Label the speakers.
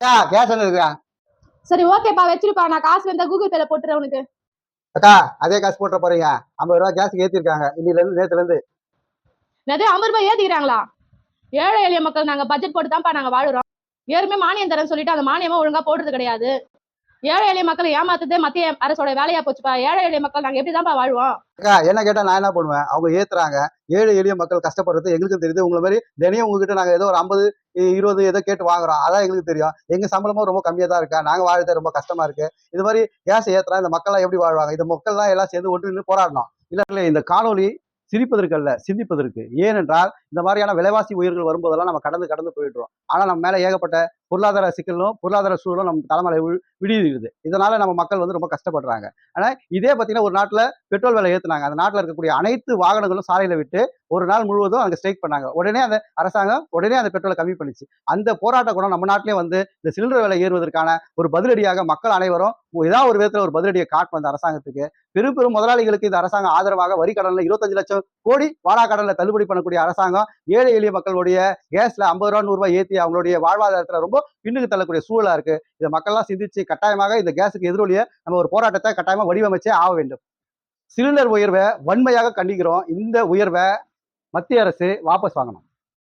Speaker 1: என்ன இருக்கா
Speaker 2: சரி ஓகேப்பா வச்சிருப்பா. நான் காசு வந்தா கூகுள் பேல போட்டுறேன் உனக்கு.
Speaker 1: அக்கா அதே காசு போட்டுற போறீங்க. ஐம்பது ரூபா கேஸ் ஏத்திருக்காங்க. இன்னில இருந்து நேத்துல இருந்து.
Speaker 2: நிறைய ஐம்பது ரூபாய் ஏத்திக்கிறாங்களா? ஏழை எளிய மக்கள் நாங்க பட்ஜெட் போட்டு தான்ப்பா நாங்க வாழுறோம். ஏற்கனவே மானியம் தரேன்னு சொல்லிட்டு அந்த மானியமா ஒழுங்கா போடுறது கிடையாது. ஏழை எளிய மக்களை ஏமாத்துறதே மத்திய அரசோட வேலையா போச்சுப்பா. ஏழை எளிய மக்கள் நாங்க எப்படி வாழ்வோம்?
Speaker 1: என்ன கேட்டா நான் என்ன பண்ணுவேன்? அவங்க ஏத்துறாங்க. ஏழை எளிய மக்கள் கஷ்டப்படுறது எங்களுக்கு தெரியுது. உங்களை மாதிரி தினையும் உங்ககிட்ட நாங்க ஏதோ ஒரு ஐம்பது இருபது ஏதோ கேட்டு வாங்குறோம். அதான் எங்களுக்கு தெரியும். எங்க சம்பளமும் ரொம்ப கம்மியா தான் இருக்கா. நாங்க வாழறது ரொம்ப கஷ்டமா இருக்கு. இது மாதிரி கேஸ் ஏத்துறா இந்த மக்கள்லாம் எப்படி வாழ்வாங்க? இந்த மக்கள்லாம் எல்லாம் சேர்ந்து ஒன்று நின்று போராடணும். இல்ல இல்ல இந்த காணொலி சிரிப்பதற்கு அல்ல சிந்திப்பதற்கு. ஏனென்றால் இந்த மாதிரியான விலைவாசி உயிர்கள் வரும்போதெல்லாம் நம்ம கடந்து கடந்து போயிடுறோம். ஆனா நம்ம மேல ஏகப்பட்ட பொருளாதார சிக்கலும் பொருளாதார சூழலும் நம்ம தலைமலை வி- விடியுது. இதனால நம்ம மக்கள் வந்து ரொம்ப கஷ்டப்படுறாங்க. ஆனால் இதே பார்த்தீங்கன்னா ஒரு நாட்டில் பெட்ரோல் விலை ஏற்றுனாங்க அந்த நாட்டில் இருக்கக்கூடிய அனைத்து வாகனங்களும் சாலையில் விட்டு ஒரு நாள் முழுவதும் அங்கே ஸ்ட்ரைக் பண்ணாங்க. உடனே அந்த அரசாங்கம் உடனே அந்த பெட்ரோலை கம்மி பண்ணிச்சு. அந்த போராட்ட குணம் நம்ம நாட்டிலே வந்து இந்த சிலிண்டர் விலை ஏறுவதற்கான ஒரு பதிலடியாக மக்கள் அனைவரும் ஏதாவது ஒரு விதத்தில் ஒரு பதிலடியை காட்டும் அந்த அரசாங்கத்துக்கு பெரும் பெரும் முதலாளிகளுக்கு இந்த அரசாங்கம் ஆதரவாக வரி கடலில் இருபத்தஞ்சு லட்சம் கோடி வாடா கடன்ல தள்ளுபடி பண்ணக்கூடிய அரசாங்கம் ஏழை எளிய மக்களுடைய கேஸ்ல ஐம்பது ரூபா நூறுரூவா ஏற்றி அவங்களுடைய வாழ்வாதாரத்தில் ரொம்ப பின்னுக்கு தள்ளக்கூடிய சூழலா இருக்கு. இதை மக்கள்லாம் சிந்திச்சு கட்டாயமாக இந்த கேஸுக்கு எதிரொலிய நம்ம ஒரு போராட்டத்தை கட்டாயமாக வடிவமைச்சே ஆக வேண்டும். சிலிண்டர் உயர்வை வன்மையாக கண்டிக்கிறோம். இந்த உயர்வை மத்திய அரசு வாபஸ் வாங்கணும்.